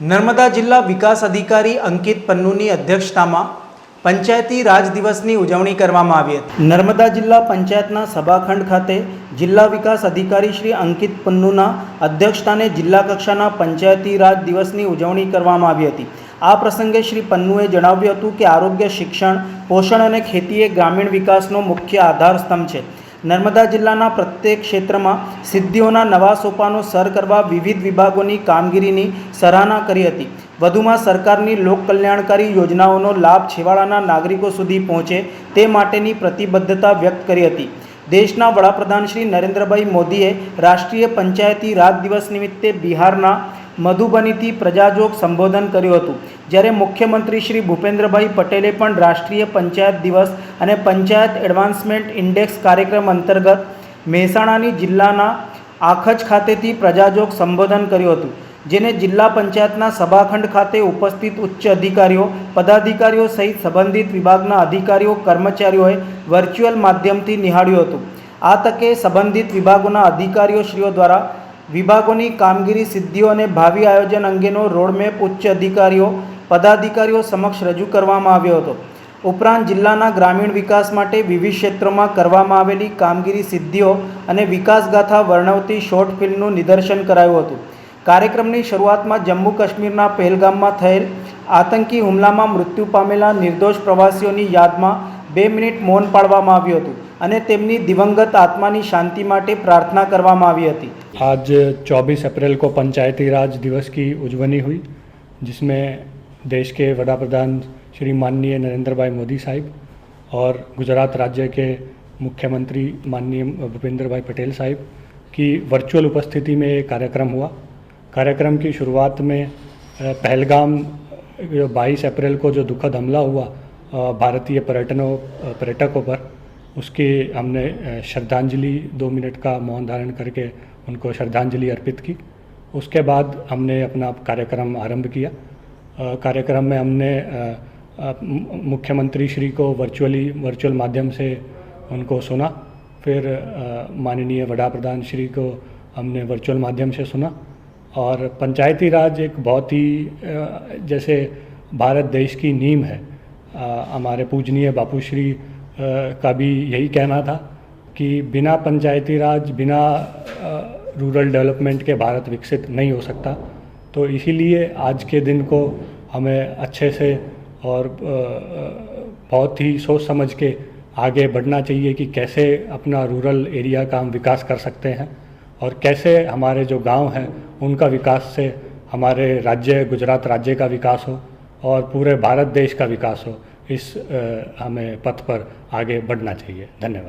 નર્મદા જિલ્લા વિકાસ અધિકારી અંકિત પન્નુની અધ્યક્ષતામાં પંચાયતી રાજ દિવસની ઉજવણી કરવામાં આવી હતી. નર્મદા જિલ્લા પંચાયતના સભાખંડ ખાતે જિલ્લા વિકાસ અધિકારી શ્રી અંકિત પન્નુના અધ્યક્ષસ્થાને જિલ્લા કક્ષાના પંચાયતી રાજ દિવસની ઉજવણી કરવામાં આવી હતી. આ પ્રસંગે શ્રી પન્નુએ જણાવ્યું હતું કે આરોગ્ય, શિક્ષણ, પોષણ અને ખેતી એ ગ્રામીણ વિકાસનો મુખ્ય આધાર સ્તંભ છે. નર્મદા જિલ્લાના પ્રત્યેક ક્ષેત્રમાં સિદ્ધિઓના નવા સોપાનો સર કરવા વિવિધ વિભાગોની કામગીરીની સરાહના કરી હતી. વધુમાં સરકારની લોકકલ્યાણકારી યોજનાઓનો લાભ છેવાડાના નાગરિકો સુધી પહોંચે તે માટેની પ્રતિબદ્ધતા વ્યક્ત કરી હતી. દેશના વડાપ્રધાન શ્રી નરેન્દ્રભાઈ મોદીએ રાષ્ટ્રીય પંચાયતી રાજ દિવસ નિમિત્તે બિહારના મધુબનીથી પ્રજાજોગ સંબોધન કર્યું હતું. જ્યારે મુખ્યમંત્રી શ્રી ભૂપેન્દ્રભાઈ પટેલે પણ રાષ્ટ્રીય પંચાયત દિવસ અને પંચાયત એડવાન્સમેન્ટ ઇન્ડેક્સ કાર્યક્રમ અંતર્ગત મહેસાણાની જિલ્લાના આખજ ખાતેથી પ્રજાજોગ સંબોધન કર્યું હતું, જેને જિલ્લા પંચાયતના સભાખંડ ખાતે ઉપસ્થિત ઉચ્ચ અધિકારીઓ, પદાધિકારીઓ સહિત સંબંધિત વિભાગના અધિકારીઓ, કર્મચારીઓએ વર્ચ્યુઅલ માધ્યમથી નિહાળ્યું હતું. આ તકે સંબંધિત વિભાગોના અધિકારીઓ શ્રીઓ દ્વારા વિભાગોની કામગીરી સિદ્ધિઓ અને ભાવિ આયોજન અંગેનો રોડમેપ ઉચ્ચ અધિકારીઓ, પદાધિકારીઓ સમક્ષ રજૂ કરવામાં આવ્યો હતો. ઉપરાંત જિલ્લાના ગ્રામીણ વિકાસ માટે વિવિધ ક્ષેત્રોમાં કરવામાં આવેલી કામગીરી સિદ્ધિઓ અને વિકાસગાથા વર્ણવતી શોર્ટ ફિલ્મનું નિદર્શન કરાયું હતું. કાર્યક્રમની શરૂઆતમાં જમ્મુ કાશ્મીરના પહેલગામમાં થયેલ આતંકી હુમલામાં મૃત્યુ પામેલા નિર્દોષ પ્રવાસીઓની યાદમાં બે મિનિટ મૌન પાળવામાં આવ્યું હતું અને તેમની દિવંગત આત્માની શાંતિ માટે પ્રાર્થના કરવામાં આવી હતી आज 24 अप्रैल को पंचायती राज दिवस की उजवनी हुई जिसमें देश के वड़ा प्रधान श्री माननीय नरेंद्र भाई मोदी साहिब और गुजरात राज्य के मुख्यमंत्री माननीय भूपेंद्र भाई पटेल साहिब की वर्चुअल उपस्थिति में ये कार्यक्रम हुआ कार्यक्रम की शुरुआत में अ, पहलगाम बाईस अप्रैल को जो दुखद हमला हुआ अ, भारतीय पर्यटनों पर्यटकों पर। उसकी हमने श्रद्धांजलि दो मिनट का मौन धारण करके उनको श्रद्धांजलि अर्पित की। उसके बाद हमने अपना कार्यक्रम आरंभ किया। कार्यक्रम में हमने मुख्यमंत्री श्री को वर्चुअली, वर्चुअल माध्यम से उनको सुना। फिर माननीय वड़ा प्रधान श्री को हमने वर्चुअल माध्यम से सुना। और पंचायती राज एक बहुत ही जैसे भारत देश की नींव है। हमारे पूजनीय बापूश्री का भी यही कहना था कि बिना पंचायती राज, बिना रूरल डेवलपमेंट के भारत विकसित नहीं हो सकता। तो इसीलिए आज के दिन को हमें अच्छे से और बहुत ही सोच समझ के आगे बढ़ना चाहिए कि कैसे अपना रूरल एरिया का हम विकास कर सकते हैं और कैसे हमारे जो गाँव हैं, उनका विकास से हमारे राज्य, गुजरात राज्य का विकास हो। और पूरे भारत देश का विकास हो, इस हमें पथ पर आगे बढ़ना चाहिए। धन्यवाद।